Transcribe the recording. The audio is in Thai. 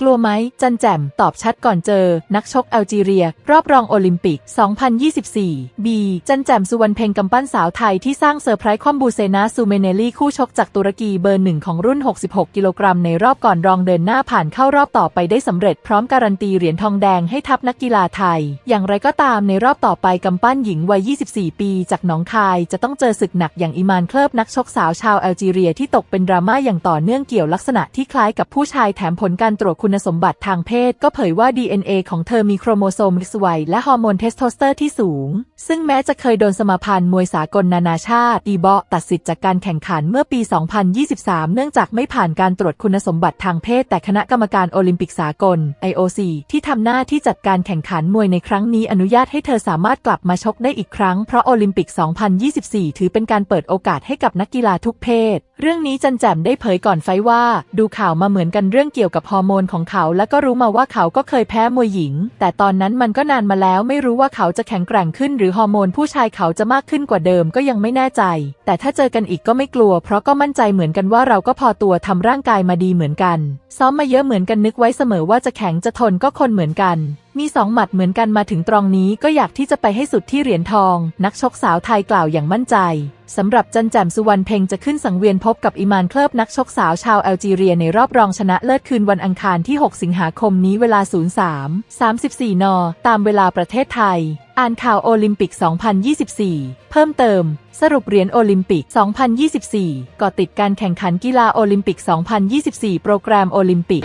กลัวไหม จันแจ่มตอบชัดก่อนเจอ นักชกแอลจีเรีย รอบรองโอลิมปิก 2024 B จันแจ่มสุวรรณเพ็งกำปั้นสาวไทยที่สร้างเซอร์ไพรส์คอมบูเซนาซูเมเนลี่คู่ชกจากตุรกีเบอร์หนึ่งของรุ่น 66 กิโลกรัมในรอบก่อนรองเดินหน้าผ่านเข้ารอบต่อไปได้สำเร็จพร้อมการันตีเหรียญทองแดงให้ทัพนักกีฬาไทย อย่างไรก็ตามในรอบต่อไปกำปั้นหญิงวัย 24 ปี จากหนองคายจะต้องเจอศึกหนักอย่างอิมานเคลิบนักชกสาวชาวแอลจีเรียที่ตกเป็นดราม่าอย่างต่อเนื่องเกี่ยวลักษณะที่คล้ายกับผู้ชายแถมผลการตรวจคุณณสมบัติทางเพศก็เผยว่า DNA ของเธอมีโครโมโซม XY และฮอร์โมนเทสโทสเตอร์ที่สูง ซึ่งแม้จะเคยโดนสมาพันธ์มวยสากลนานาชาติอีบอตัดสิทธิ์จากการแข่งขันเมื่อปี 2023 เนื่องจากไม่ผ่านการตรวจคุณสมบัติทางเพศ แต่คณะกรรมการโอลิมปิกสากล IOC ที่ทำหน้าที่จัดการแข่งขันมวยในครั้งนี้อนุญาตให้เธอสามารถกลับมาชกได้อีกครั้งเพราะโอลิมปิก 2024 ถือเป็นการเปิดโอกาสให้กับนักกีฬาทุกเพศ เรื่องนี้จันแจ่มได้เผยก่อนไฟว่า ดูข่าวมาเหมือนกันเรื่องเกี่ยวกับฮอร์โมนของเขา และก็รู้มาว่าเขาก็เคยแพ้มวยหญิง แต่ตอนนั้นมันก็นานมาแล้วไม่รู้ว่าเขาจะแข็งแกร่งขึ้น หรือฮอร์โมนผู้ชายเขาจะมากขึ้นกว่าเดิมก็ยังไม่แน่ใจ แต่ถ้าเจอกันอีกก็ไม่กลัว เพราะก็มั่นใจเหมือนกันว่าเราก็พอตัวทำร่างกายมาดีเหมือนกัน ซ้อมมาเยอะเหมือนกันนึกไว้เสมอว่าจะแข็งจะทนก็คนเหมือนกันมีสองหมัดเหมือนกันมาถึงตรองนี้ก็อยากที่จะไปให้สุดที่เหรียญทอง นักชกสาวไทยกล่าวอย่างมั่นใจสำหรับจันแจมสุวรรณเพ็งจะขึ้นสังเวียนพบกับอิมานเคลิบนักชกสาวชาวแอลจีเรียในรอบรองชนะเลิศคืนวันอังคารที่ 6 สิงหาคมนี้เวลา 03 34 น ตามเวลาประเทศไทย อ่านข่าวโอลิมปิก 2024 เพิ่มเติม สรุปเหรียญโอลิมปิก 2024 ก่อติดการแข่งขันกีฬาโอลิมปิก 2024 โปรแกรมโอลิมปิก